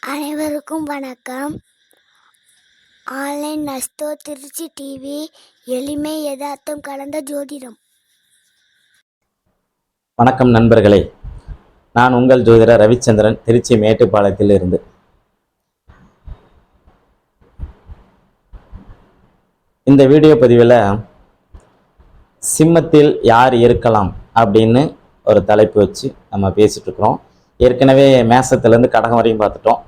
அனைவருக்கும் வணக்கம். Online நஸ்தோ Trichy TV எளிமை யதார்த்தம் கலந்த ஜோதிடம். வணக்கம் நண்பர்களே. நான் உங்கள் ஜோதிடர் ரவிச்சந்திரன் திருச்சி மேட்டுப்பாளையத்தில் இருந்து. இந்த வீடியோ பதிவில் சிம்மத்தில் யார் இருக்கலாம்? அப்படின்னு ஒரு தலைப்பு வச்சு நம்ம பேசிட்டு இருக்கிறோம். ஏற்கனவே மேசத்துலேருந்து கடகம் வரையும் பார்த்துட்டோம்.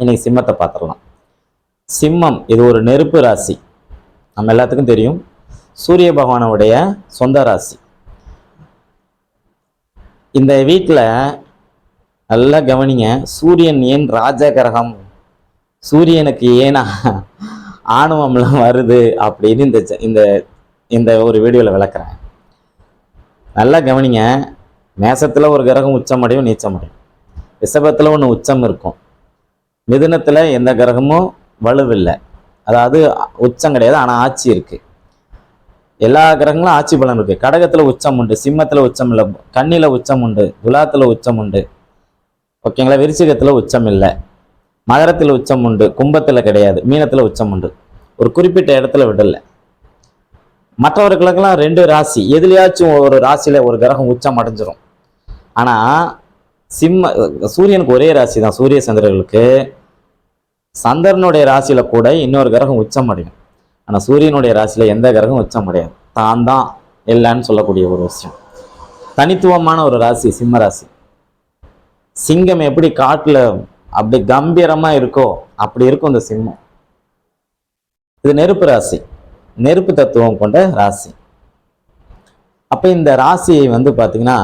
இன்னைக்கு சிம்மத்தை பார்த்துடலாம். சிம்மம் இது ஒரு நெருப்பு ராசி. நம்ம எல்லாத்துக்கும் தெரியும். சூரிய பகவானுடைய சொந்த ராசி. இந்த வீட்டில் நல்லா கவனிங்க. சூரியன் ஏன் ராஜ கிரகம் சூரியனுக்கு ஏன் ஆணவம்லாம் வருது அப்படின்னு இந்த இந்த இந்த ஒரு வீடியோவில் விளக்குறேன். நல்லா கவனிங்க. மேசத்தில் ஒரு கிரகம் உச்சம் அடையும் நீச்சம் அடையும். ரிஷபத்தில் ஒன்று உச்சம் இருக்கும். மிதுனத்தில் எந்த கிரகமும் வலுவில்லை. அதாவது உச்சம் கிடையாது ஆனால் ஆட்சி இருக்குது எல்லா கிரகங்களும் ஆட்சி பலன் இருக்குது கடகத்தில் உச்சம் உண்டு சிம்மத்தில் உச்சம் இல்லை கண்ணியில் உச்சம் உண்டு துலாத்தில் உச்சம் உண்டு. ஓகேங்களா? விருச்சிகத்தில் உச்சம் இல்லை. மகரத்தில் உச்சம் உண்டு கும்பத்தில் கிடையாது மீனத்தில் உச்சம் உண்டு. ஒரு குறிப்பிட்ட இடத்துல விடலை. மற்றவர்களுக்கெல்லாம் ரெண்டு ராசி. எதுலையாச்சும் ஒரு ராசியில ஒரு கிரகம் உச்சம் அடைஞ்சிரும். ஆனால் சிம்ம சூரியனுக்கு ஒரே ராசி தான். சூரிய சந்திரர்களுக்கு சந்திரனுடைய ராசியில கூட இன்னொரு கிரகம் உச்சம் அடையும். ஆனால் சூரியனுடைய ராசியில் எந்த கிரகம் உச்சம் அடையாது. தான் தான் இல்லைன்னு சொல்லக்கூடிய ஒரு விஷயம். தனித்துவமான ஒரு ராசி சிம்ம ராசி. சிங்கம் எப்படி காட்டில் அப்படி கம்பீரமாக இருக்கோ அப்படி இருக்கும் இந்த சிம்மம். இது நெருப்பு ராசி. நெருப்பு தத்துவம் கொண்ட ராசி. அப்போ இந்த ராசியை வந்து பார்த்திங்கன்னா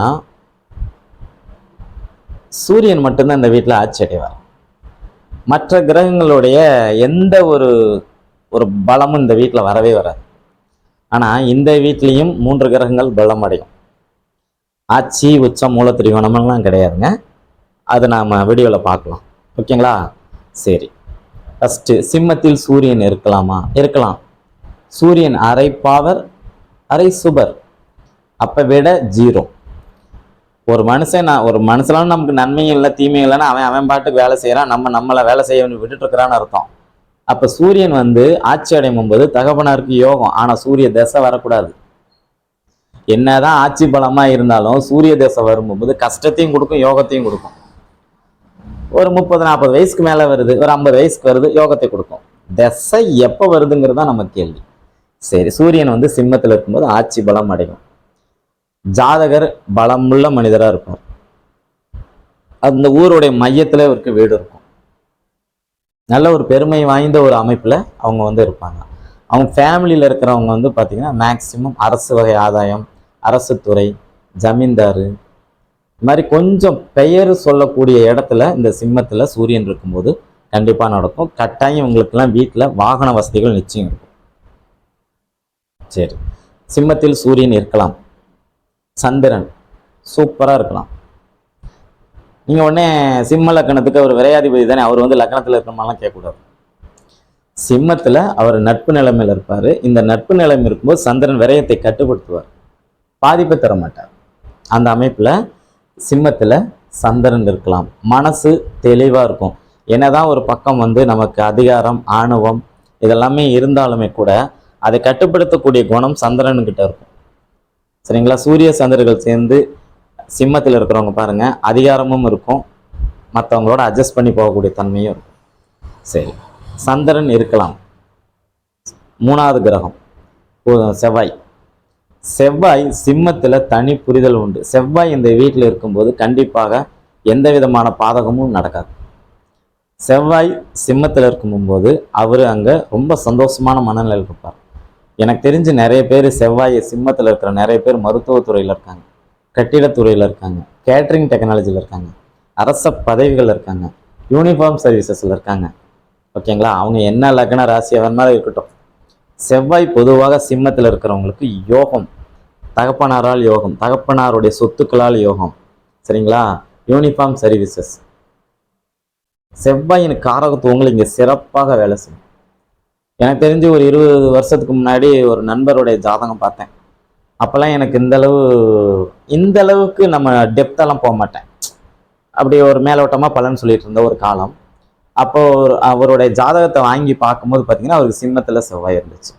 சூரியன் மட்டும்தான் இந்த வீட்டில் ஆட்சி அடைவார் மற்ற கிரகங்களுடைய எந்த ஒரு ஒரு பலமும் இந்த வீட்டில் வரவே வராது. ஆனால் இந்த வீட்லேயும் மூன்று கிரகங்கள் பலம் அடையும் ஆட்சி உச்சம் மூல மூலத்திரிகோணமெல்லாம் கிடையாதுங்க. அதை நாம் வீடியோவில் பார்க்கலாம். ஓகேங்களா? சரி. ஃபஸ்ட்டு சிம்மத்தில் சூரியன் இருக்கலாமா? இருக்கலாம். சூரியன் அரை பாவர் அரை சுபர். அப்போ விட ஜீரோ. ஒரு மனுஷன் நான் ஒரு மனுஷனால நமக்கு நன்மையும் இல்லை தீமையும் இல்லைன்னா அவன் அவன் பாட்டுக்கு வேலை செய்கிறான் நம்ம நம்மளை வேலை செய்ய விட்டுட்டு இருக்கிறான்னு அர்த்தம். அப்போ சூரியன் வந்து ஆட்சி அடையும் போது தகப்பனாருக்கு யோகம். ஆனால் சூரிய தசை வரக்கூடாது. என்னதான் ஆட்சி பலமாக இருந்தாலும் சூரிய தசை வரும்போது கஷ்டத்தையும் கொடுக்கும் யோகத்தையும் கொடுக்கும். ஒரு முப்பது நாற்பது வயசுக்கு மேலே வருது ஒரு ஐம்பது வயசுக்கு வருது யோகத்தை கொடுக்கும். தசை எப்போ வருதுங்கிறது தான் நம்ம கேள்வி. சரி சூரியன் வந்து சிம்மத்தில் இருக்கும்போது ஆட்சி பலம் அடையும். ஜாதகர் பலமுள்ள மனிதரா இருக்கும். அந்த ஊருடைய மையத்தில் இவருக்கு வீடு இருக்கும். நல்ல ஒரு பெருமை வாய்ந்த ஒரு அமைப்பில் அவங்க வந்து இருப்பாங்க. அவங்க ஃபேமிலியில் இருக்கிறவங்க வந்து பார்த்திங்கன்னா மேக்சிமம் அரசு வகை ஆதாயம் அரசு துறை ஜமீன்தாரு இது மாதிரி கொஞ்சம் பெயர் சொல்லக்கூடிய இடத்துல இந்த சிம்மத்தில் சூரியன் இருக்கும்போது கண்டிப்பாக நடக்கும். கட்டாயம் உங்களுக்கெல்லாம் வீட்டில் வாகன வசதிகள் நிச்சயம் இருக்கும். சரி. சிம்மத்தில் சூரியன் இருக்கலாம். சந்திரன். சூப்பராக இருக்கலாம். நீங்கள் உடனே சிம்ம லக்கணத்துக்கு அவர் விரையாதிபதி தானே அவர் வந்து லக்கணத்தில் இருக்கிறமாலாம் கேட்கக்கூடாது. சிம்மத்தில் அவர் நட்பு நிலைமையில் இருப்பார். இந்த நட்பு நிலைமை இருக்கும்போது சந்திரன் விரயத்தை கட்டுப்படுத்துவார். பாதிப்பை தர மாட்டார் அந்த அமைப்பில் சிம்மத்தில் சந்திரன் இருக்கலாம். மனசு தெளிவாக இருக்கும். என்னதான் ஒரு பக்கம் வந்து நமக்கு அதிகாரம் ஆணவம் இதெல்லாமே இருந்தாலுமே கூட அதை கட்டுப்படுத்தக்கூடிய குணம் சந்திரன்கிட்ட இருக்கும். சரிங்களா? சூரிய சந்திரர்கள் சேர்ந்து சிம்மத்தில் இருக்கிறவங்க பாருங்க அதிகாரமும் இருக்கும். மற்றவங்களோட அட்ஜஸ்ட் பண்ணி போகக்கூடிய தன்மையும் இருக்கும். சரி சந்திரன் இருக்கலாம். மூணாவது கிரகம் செவ்வாய். செவ்வாய் சிம்மத்தில் தனி புரிதல் உண்டு. செவ்வாய் இந்த வீட்டில் இருக்கும்போது கண்டிப்பாக எந்த விதமான பாதகமும் நடக்காது. செவ்வாய் சிம்மத்தில் இருக்கும்போது அவர் அங்கே ரொம்ப சந்தோஷமான மனநிலையில் இருப்பார். எனக்கு தெரிஞ்சு நிறைய பேர் செவ்வாய் சிம்மத்தில் இருக்கிற நிறைய பேர் மருத்துவத்துறையில் இருக்காங்க கட்டிடத்துறையில் இருக்காங்க கேட்ரிங் டெக்னாலஜியில் இருக்காங்க அரச பதவிகள் இருக்காங்க யூனிஃபார்ம் சர்வீசஸில் இருக்காங்க. ஓகேங்களா அவங்க என்ன லக்ன ராசியாக வேணாலும் இருக்கட்டும். செவ்வாய் பொதுவாக சிம்மத்தில் இருக்கிறவங்களுக்கு யோகம் தகப்பனாரால் யோகம் தகப்பனாருடைய சொத்துக்களால் யோகம். சரிங்களா? யூனிஃபார்ம் சர்வீசஸ் செவ்வாயின் காரகத்துவங்கள் இங்கே சிறப்பாக வேலை செய்யும். எனக்கு தெரிஞ்சு ஒரு இருபது வருஷத்துக்கு முன்னாடி ஒரு நண்பருடைய ஜாதகம் பார்த்தேன். அப்போல்லாம் எனக்கு இந்தளவு இந்த அளவுக்கு நம்ம டெப்த்தெல்லாம் போக மாட்டேன். அப்படி ஒரு மேலோட்டமாக பலன் சொல்லிட்டு இருந்த ஒரு காலம். அப்போ ஒரு அவருடைய ஜாதகத்தை வாங்கி பார்க்கும்போது பார்த்தீங்கன்னா அவருக்கு சிம்மத்தில் செவ்வாய் இருந்துச்சு.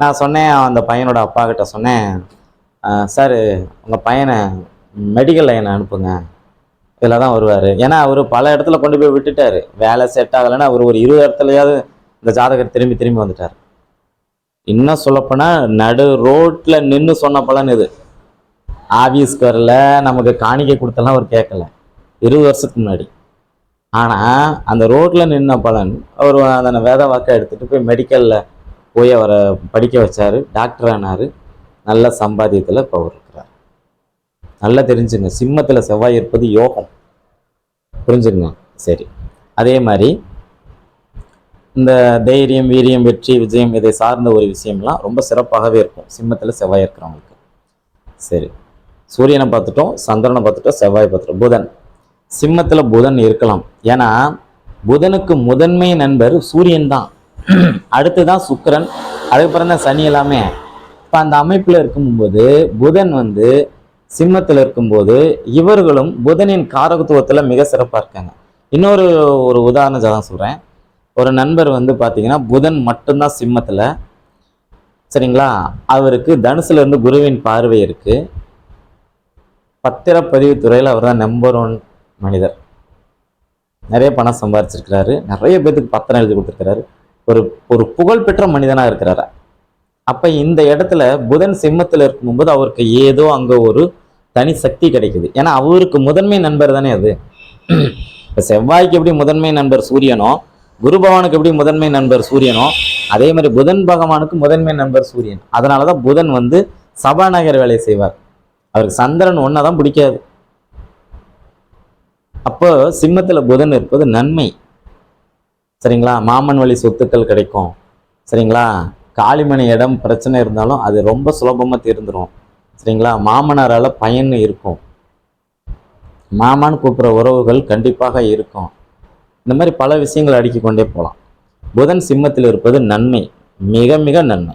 நான் சொன்னேன் அந்த பையனோட அப்பா கிட்ட சொன்னேன் சார் உங்கள் பையனை மெடிக்கல் லைனை அனுப்புங்க. இதில் தான் வருவார். ஏன்னா அவர் பல இடத்துல கொண்டு போய் விட்டுட்டார். வேலை செட் ஆகலைன்னா அவர் ஒரு இருபது இடத்துலையாவது இந்த ஜாதகர் திரும்பி திரும்பி வந்துட்டார். இன்னும் சொல்லப்போனால் நடு ரோட்டில் நின்று சொன்ன பலன் இது. ஆஃபீஸ்க்கு வரல நமக்கு காணிக்கை கொடுத்தெல்லாம் அவர் கேட்கல. இருபது வருஷத்துக்கு முன்னாடி. ஆனால் அந்த ரோட்டில் நின்ன பலன் அவர் அதனை வேத வாக்கை எடுத்துகிட்டு போய் மெடிக்கலில் போய் அவரை படிக்க வச்சார். டாக்டர் ஆனார். நல்ல சம்பாத்தியத்தில் இப்போ அவர் இருக்கிறார். நல்லா தெரிஞ்சுங்க. சிம்மத்தில் செவ்வாய் இருப்பது யோகம். புரிஞ்சுங்க சரி. அதே மாதிரி இந்த தைரியம் வீரியம் வெற்றி விஜயம் இதை சார்ந்த ஒரு விஷயம்லாம் ரொம்ப சிறப்பாகவே இருக்கும். சிம்மத்தில் செவ்வாய் இருக்கிறவங்களுக்கு. சரி. சூரியனை பார்த்துட்டோம் சந்திரனை பார்த்துட்டோம் செவ்வாய் பார்த்துட்டோம். புதன். சிம்மத்தில் புதன் இருக்கலாம். ஏன்னா புதனுக்கு முதன்மை நண்பர் சூரியன் தான். அடுத்து தான் சுக்கிரன் அதுக்கப்புறம் தான் சனி எல்லாமே. இப்போ அந்த அமைப்பில் இருக்கும்போது புதன் வந்து சிம்மத்தில் இருக்கும்போது இவர்களும் புதனின் காரகத்துவத்தில் மிக சிறப்பாக இருக்காங்க. இன்னொரு ஒரு உதாரண ஜாதகம் சொல்கிறேன் ஒரு நண்பர் வந்து பார்த்தீங்கன்னா புதன் மட்டும்தான் சிம்மத்தில். சரிங்களா? அவருக்கு தனுசுல இருந்து குருவின் பார்வை இருக்கு. பத்திரப்பதிவு துறையில் அவர் தான் நம்பர் ஒன் மனிதர். நிறைய பணம் சம்பாரிச்சிருக்கிறாரு. நிறைய பேத்துக்கு பத்திரம் எழுதி கொடுத்துருக்கிறாரு. ஒரு ஒரு புகழ்பெற்ற மனிதனாக இருக்கிறாரு. அப்போ இந்த இடத்துல புதன் சிம்மத்தில் இருக்கும்போது அவருக்கு ஏதோ அங்கே ஒரு தனி சக்தி கிடைக்குது. ஏன்னா அவருக்கு முதன்மை நண்பர் தானே அது. இப்போ செவ்வாய்க்கு எப்படி முதன்மை நண்பர் சூரியனோ குரு பகவானுக்கு எப்படி முதன்மை நண்பர் சூரியனோ அதே மாதிரி புதன் பகவானுக்கு முதன்மை நண்பர் சூரியன். அதனால தான் புதன் வந்து சபாநகர் வேலை செய்வார். அவருக்கு சந்திரன் ஒன்றை தான் பிடிக்காது. அப்போ சிம்மத்தில் புதன் இருப்பது நன்மை. சரிங்களா? மாமன் வழி சொத்துக்கள் கிடைக்கும். சரிங்களா? காளிமணி இடம் பிரச்சனை இருந்தாலும் அது ரொம்ப சுலபமாக தீர்ந்துடும் சரிங்களா? மாமனாரால் பயன் இருக்கும். மாமான்னு கூப்பிட்ற உறவுகள் கண்டிப்பாக இருக்கும். இந்த மாதிரி பல விஷயங்கள் அடுக்கி கொண்டே போகலாம். புதன் சிம்மத்தில் இருப்பது நன்மை மிக மிக நன்மை.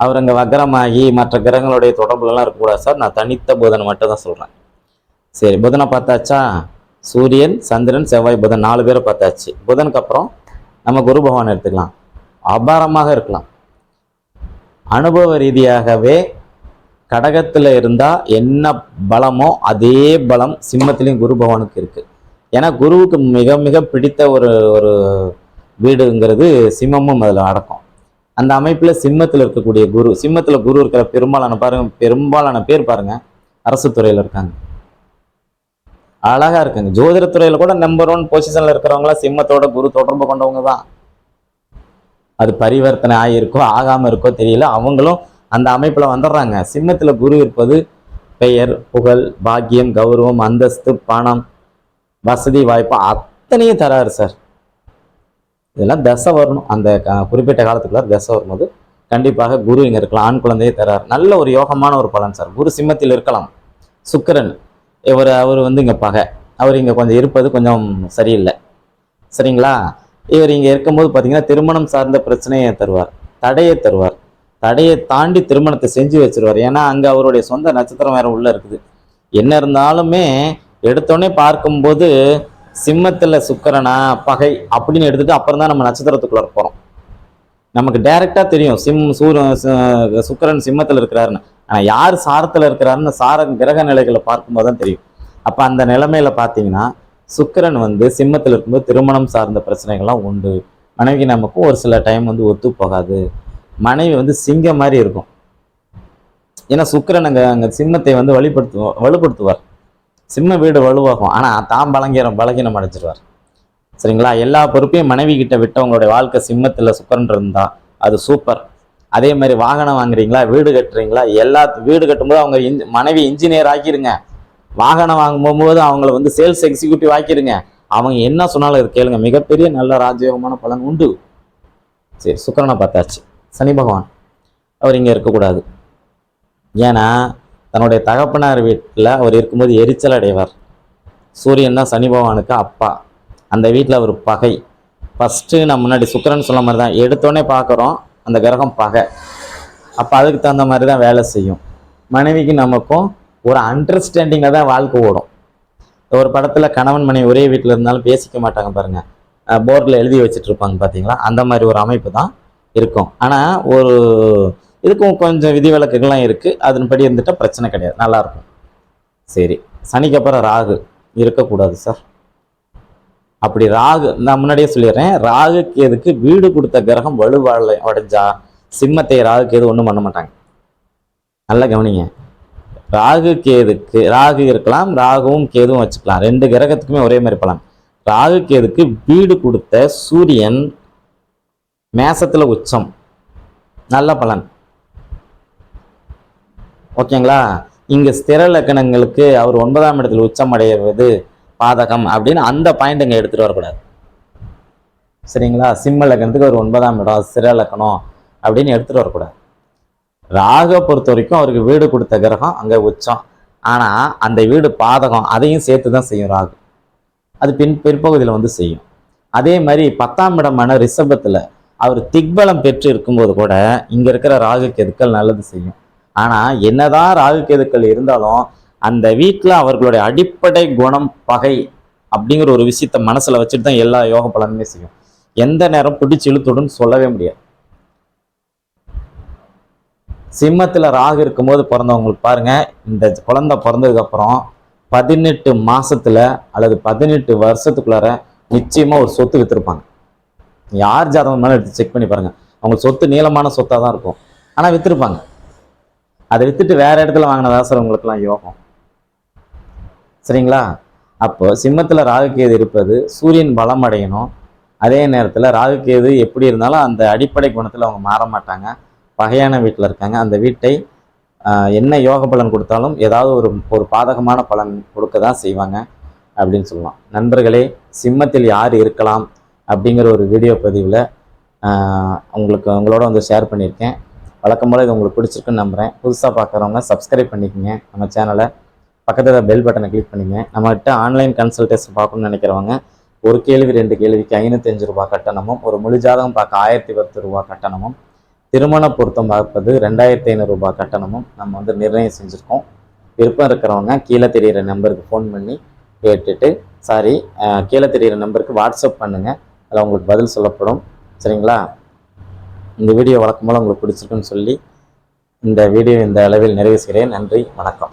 அவர் அங்கே வக்கரமாகி மற்ற கிரகங்களுடைய தொடர்புலலாம் இருக்கக்கூடாது சார். நான் தனித்த புதனை மட்டும் தான் சொல்கிறேன் சரி புதனை பார்த்தாச்சா? சூரியன் சந்திரன் செவ்வாய் புதன் நாலு பேரை பார்த்தாச்சு. புதனுக்கு அப்புறம் நம்ம குரு பகவான் எடுத்துக்கலாம். அபாரமாக இருக்கலாம். அனுபவ ரீதியாகவே கடகத்தில் இருந்தால் என்ன பலமோ அதே பலம் சிம்மத்திலையும் குரு பகவானுக்கு இருக்குது ஏன்னா குருவுக்கு மிக மிக பிடித்த ஒரு ஒரு வீடுங்கிறது சிம்மமும் அதில் அடக்கம். அந்த அமைப்பில் சிம்மத்தில் இருக்கக்கூடிய குரு சிம்மத்தில் குரு இருக்கிற பெரும்பாலான பாருங்க பெரும்பாலான பேர் பாருங்க அரசு துறையில் இருக்காங்க. அழகா இருக்குங்க. ஜோதிடத்துறையில் கூட நம்பர் ஒன் பொசிஷனில் இருக்கிறவங்களா சிம்மத்தோட குரு தொடர்பு கொண்டவங்க தான். அது பரிவர்த்தனை ஆகியிருக்கோ ஆகாமல் இருக்கோ தெரியல அவங்களும் அந்த அமைப்பில் வந்துடுறாங்க. சிம்மத்தில் குரு இருப்பது பெயர் புகழ் பாக்கியம் கௌரவம் அந்தஸ்து பணம் வசதி வாய்ப்பு அத்தனையும் தராரு சார். இதெல்லாம் தசை வரணும். அந்த க- குறிப்பிட்ட காலத்துக்குள்ள தசை வரும்போது கண்டிப்பாக குரு இங்கே இருக்கலாம் ஆண் குழந்தையே தரார். நல்ல ஒரு யோகமான ஒரு பலன் சார். குரு சிம்மத்தில் இருக்கலாம். சுக்கிரன் இவர் அவர் வந்து இங்கே பகை. அவர் இங்கே கொஞ்சம் இருப்பது கொஞ்சம் சரியில்லை. சரிங்களா? இவர் இங்கே இருக்கும்போது பார்த்தீங்கன்னா திருமணம் சார்ந்த பிரச்சனையை தருவார். தடையை தருவார். தடையை தாண்டி திருமணத்தை செஞ்சு வச்சிருவார். ஏன்னா அங்கே அவருடைய சொந்த நட்சத்திரம் வேறு உள்ளே இருக்குது. என்ன இருந்தாலுமே எடுத்தோடனே பார்க்கும்போது சிம்மத்தில் சுக்கரனா பகை அப்படின்னு எடுத்துட்டு அப்புறம் தான் நம்ம நட்சத்திரத்துக்குள்ள போகிறோம் நமக்கு டைரெக்டாக தெரியும் சிம் சூரியன் சு- சுக்கிரன் சிம்மத்தில் இருக்கிறாருன்னு. ஆனால் யார் சாரத்தில் இருக்கிறாருன்னு சார கிரக நிலைகளை பார்க்கும்போது தான் தெரியும். அப்போ அந்த நிலைமையில பார்த்தீங்கன்னா சுக்கிரன் வந்து சிம்மத்தில் இருக்கும்போது திருமணம் சார்ந்த பிரச்சனைகள்லாம் உண்டு. மனைவி நமக்கும் ஒரு சில டைம் வந்து ஒத்து போகாது. மனைவி வந்து சிங்கம் மாதிரி இருக்கும். ஏன்னா சுக்கிரன் அங்கே அங்கே சிம்மத்தை வந்து வழிபடுத்து வலுப்படுத்துவார். சிம்ம வீடு வலுவாகும். ஆனால் தான் பலங்கீரம் பலகீனம் அடைஞ்சிருவார் சரிங்களா? எல்லா பொறுப்பையும் மனைவி கிட்ட விட்டவங்களுடைய வாழ்க்கை சிம்மத்தில் சுக்கரன்றிருந்தா அது சூப்பர். அதே மாதிரி வாகனம் வாங்குறீங்களா? வீடு கட்டுறீங்களா? எல்லா வீடு கட்டும்போது அவங்க இன் மனைவி இன்ஜினியர் ஆக்கிருங்க. வாகனம் வாங்கும்போது அவங்கள வந்து சேல்ஸ் எக்ஸிக்யூட்டிவ் ஆக்கிருங்க. அவங்க என்ன சொன்னாலும் இது கேளுங்க. மிகப்பெரிய நல்ல ராஜயோகமான பலன் உண்டு. சரி சுக்கரனை பார்த்தாச்சு. சனி பகவான். அவர் இங்கே இருக்கக்கூடாது. ஏன்னா தன்னுடைய தகப்பனார் வீட்டில் அவர் இருக்கும்போது எரிச்சல் அடைவார். சூரியன் தான் சனி பகவானுக்கு அப்பா. அந்த வீட்டில் அவர் பகை. ஃபஸ்ட்டு நான் முன்னாடி சுக்கரன் சொன்ன மாதிரி தான். எடுத்தோடனே பார்க்குறோம் அந்த கிரகம் பகை. அப்போ அதுக்கு தகுந்த மாதிரி தான் வேலை செய்யும். மனைவிக்கு நமக்கும் ஒரு அண்டர்ஸ்டாண்டிங்காக தான் வாழ்க்கை ஓடும். ஒரு படத்தில் கணவன் மனைவி ஒரே வீட்டில் இருந்தாலும் பேசிக்க மாட்டாங்க பாருங்கள் போர்டில் எழுதி வச்சுட்டு இருப்பாங்க பார்த்தீங்களா அந்த மாதிரி ஒரு அமைப்பு தான் இருக்கும். ஆனால் ஒரு இதுக்கும் கொஞ்சம் விதிவிலக்குகள்லாம் இருக்குது அதன்படி இருந்துட்டால் பிரச்சனை கிடையாது. நல்லாயிருக்கும். சரி. சனிக்கு அப்புறம் ராகு. இருக்கக்கூடாது சார். அப்படி ராகு நான் முன்னாடியே சொல்லிடுறேன். ராகு கேதுக்கு வீடு கொடுத்த கிரகம் வலுவாழ உடைஞ்சா சிம்மத்தை ராகு கேது ஒன்றும் பண்ண மாட்டாங்க. நல்லா கவனிங்க. ராகு கேதுக்கு ராகு இருக்கலாம் ராகுவும் கேதுவும் வச்சுக்கலாம். ரெண்டு கிரகத்துக்குமே ஒரே மாதிரி பலன் ராகு கேதுக்கு வீடு கொடுத்த சூரியன் மேசத்தில் உச்சம். நல்ல பலன். ஓகேங்களா? இங்கே ஸ்திர லக்கணங்களுக்கு அவர் ஒன்பதாம் இடத்தில் உச்சம் அடைவது பாதகம் அப்படின்னு அந்த பாயிண்ட் இங்கே எடுத்துகிட்டு வரக்கூடாது. சரிங்களா? சிம்ம லக்கணத்துக்கு ஒரு ஒன்பதாம் இடம் ஸ்திர லக்கணம் அப்படின்னு எடுத்துகிட்டு வரக்கூடாது. ராக பொறுத்த வரைக்கும் அவருக்கு வீடு கொடுத்த கிரகம் அங்கே உச்சம். ஆனால் அந்த வீடு பாதகம் அதையும் சேர்த்து தான் செய்யும் ராகு. அது பின் பிற்பகுதியில் வந்து செய்யும். அதே மாதிரி பத்தாம் இடமான ரிஷபத்தில் அவர் திக்பலம் பெற்று இருக்கும்போது கூட இங்கே இருக்கிற ராகுக்கு கேதுக்கள் நல்லது செய்யும்? ஆனா என்னதான் ராகு கேதுக்கள் இருந்தாலும் அந்த வீட்டில் அவர்களுடைய அடிப்படை குணம் பகை அப்படிங்கிற ஒரு விஷயத்த மனசுல வச்சுட்டு தான் எல்லா யோக பலனுமே செய்யும். எந்த நேரம் பிடிச்சி இழுத்துடுன்னு சொல்லவே முடியாது. சிம்மத்தில் ராகு இருக்கும்போது பிறந்தவங்களுக்கு பாருங்க இந்த குழந்தை பிறந்ததுக்கு அப்புறம் பதினெட்டு மாசத்துல அல்லது பதினெட்டு வருஷத்துக்குள்ளார நிச்சயமா ஒரு சொத்து வித்திருப்பாங்க. யார் ஜாதகம் மேலே எடுத்து செக் பண்ணி பாருங்க. அவங்க சொத்து நீளமான சொத்தாக தான் இருக்கும். ஆனால் வித்திருப்பாங்க. அதை வித்துட்டு வேற இடத்துல வாங்கினதா சார் உங்களுக்குலாம் யோகம்? சரிங்களா? அப்போ சிம்மத்தில் ராகுகேது இருப்பது சூரியன் பலம் அடையணும். அதே நேரத்தில் ராகுகேது எப்படி இருந்தாலும் அந்த அடிப்படை குணத்தில் அவங்க மாற மாட்டாங்க. பகையான வீட்டில் இருக்காங்க. அந்த வீட்டை என்ன யோக பலன் கொடுத்தாலும் ஏதாவது ஒரு ஒரு பாதகமான பலன் கொடுக்க தான் செய்வாங்க அப்படின்னு சொல்லலாம். நண்பர்களே சிம்மத்தில் யார் இருக்கலாம் அப்படிங்கிற ஒரு வீடியோ பதிவில் உங்களுக்கு உங்களோட வந்து ஷேர் பண்ணியிருக்கேன். வழக்கம் போல் இது உங்களுக்கு பிடிச்சிருக்குன்னு நம்புகிறேன் புதுசாக பார்க்குறவங்க சப்ஸ்கிரைப் பண்ணிக்கோங்க. நம்ம சேனலை பக்கத்தில் பெல் பட்டனை கிளிக் பண்ணிங்க. நம்மகிட்ட ஆன்லைன் கன்சல்டேஷன் பார்க்கணும்னு நினைக்கிறவங்க ஒரு கேள்வி ரெண்டு கேள்விக்கு ஐநூத்தஞ்சு ரூபாய் கட்டணமும் ஒரு முழு ஜாதகம் பார்க்க ஆயிரத்தி பத்து ரூபாய் கட்டணமும் திருமண பொருத்தம் பார்ப்பது ரெண்டாயிரத்தி ஐநூறு ரூபாய் கட்டணமும் நம்ம வந்து நிர்ணயம் செஞ்சுருக்கோம். விருப்பம் இருக்கிறவங்க கீழே தெரியிற நம்பருக்கு ஃபோன் பண்ணி கேட்டுட்டு சாரி கீழே தெரிகிற நம்பருக்கு வாட்ஸ்அப் பண்ணுங்கள் அதில் உங்களுக்கு பதில் சொல்லப்படும். சரிங்களா? இந்த வீடியோ வழக்கம் போல் உங்களுக்கு பிடிச்சிருக்குன்னு சொல்லி இந்த வீடியோ இந்த அளவில் நிறைவு செய்கிறேன். நன்றி வணக்கம்.